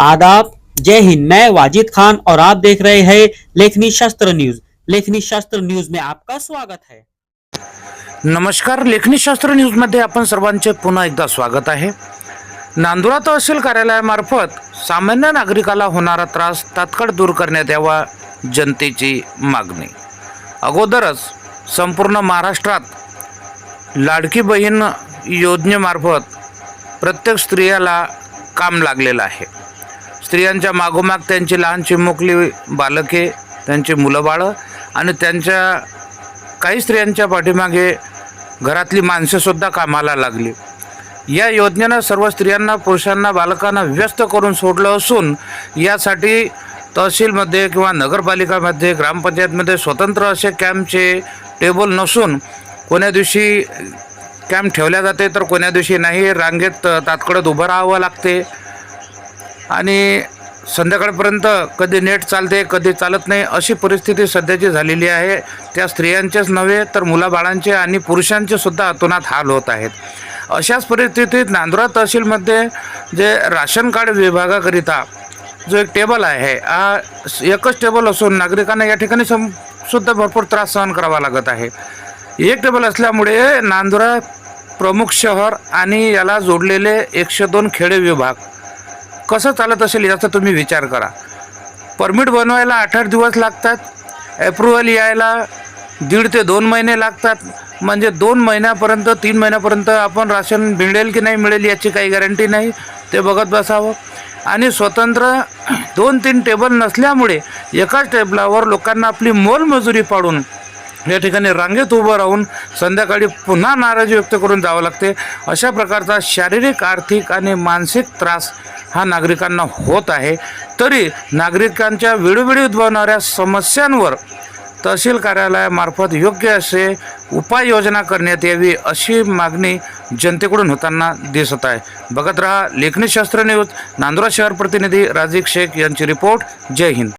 आदाब। जय हिंद। मैं वाजिद खान और आप देख रहे हैं लेखनी शास्त्र न्यूज। लेखनी शास्त्र न्यूज में आपका स्वागत है। नमस्कार। लेखनी शास्त्र न्यूजमध्ये आपण सर्वांचे पुन्हा एकदा स्वागत आहे. नांदुरा तहसील कार्यालयामार्फत सामान्य नागरिकाला होणारा त्रास तात्काळ दूर करण्यात यावा जनतेची मागणी. अगोदरच संपूर्ण महाराष्ट्रात लाडकी बहीण योजनेमार्फत प्रत्येक स्त्रियाला काम लागलेलं आहे. स्त्रियांच्या मागोमाग त्यांची लहान चिमुकली बालके त्यांची मुलं बाळं आणि त्यांच्या काही स्त्रियांच्या पाठीमागे घरातली माणसंसुद्धा कामाला लागली. या योजनेनं सर्व स्त्रियांना पुरुषांना बालकांना व्यस्त करून सोडलं असून यासाठी तहसीलमध्ये किंवा नगरपालिकामध्ये ग्रामपंचायतमध्ये स्वतंत्र असे कॅम्पचे टेबल नसून कोण्या दिवशी कॅम्प ठेवल्या जाते तर कोण्या दिवशी नाही. रांगेत तात्कडत उभं राहावं लागते. आणि संध्याकाळपर्यंत कधी नेट चालते कधी चालत नाही अशी परिस्थिती सध्याची झालेली आहे. त्या स्त्रियांचेच नव्हे तर मुलाबाळांचे आणि पुरुषांचे सुद्धा अतोनात हाल होत आहेत. अशाच परिस्थितीत नांदुरा तहसीलमध्ये जे राशन कार्ड विभागाकरिता जो एक टेबल आहे हा एकच टेबल असून नागरिकांना या ठिकाणी सम सुद्धा भरपूर त्रास सहन करावा लागत आहे. एक टेबल असल्यामुळे नांदुरा प्रमुख शहर आणि याला जोडलेले एकशे दोन खेडे विभाग कसं चालत असेल याचा तुम्ही विचार करा. परमिट बनवायला आठ आठ दिवस लागतात ॲप्रुव्हल यायला दीड ते दोन महिने लागतात. म्हणजे दोन महिन्यापर्यंत तीन महिन्यापर्यंत आपण राशन मिळेल की नाही मिळेल याची काही गॅरंटी नाही. ते बघत बसावं. आणि स्वतंत्र दोन तीन टेबल नसल्यामुळे एकाच टेबलावर लोकांना आपली मोलमजुरी पाडून या ठिकाणी रांगेत उभं राहून संध्याकाळी पुन्हा नाराजी व्यक्त करून जावं लागते. अशा प्रकारचा शारीरिक आर्थिक आणि मानसिक त्रास हा नागरिकांना होत आहे. तरी नागरिकांच्या वेळोवेळी उद्भवणाऱ्या समस्यांवर तहसील कार्यालयामार्फत योग्य असे उपाययोजना करण्यात यावी अशी मागणी जनतेकडून होताना दिसत आहे. बघत रहा लेखनीशास्त्र न्यूज नांदुरा शहर प्रतिनिधी राजीक शेख यांची रिपोर्ट. जय हिंद.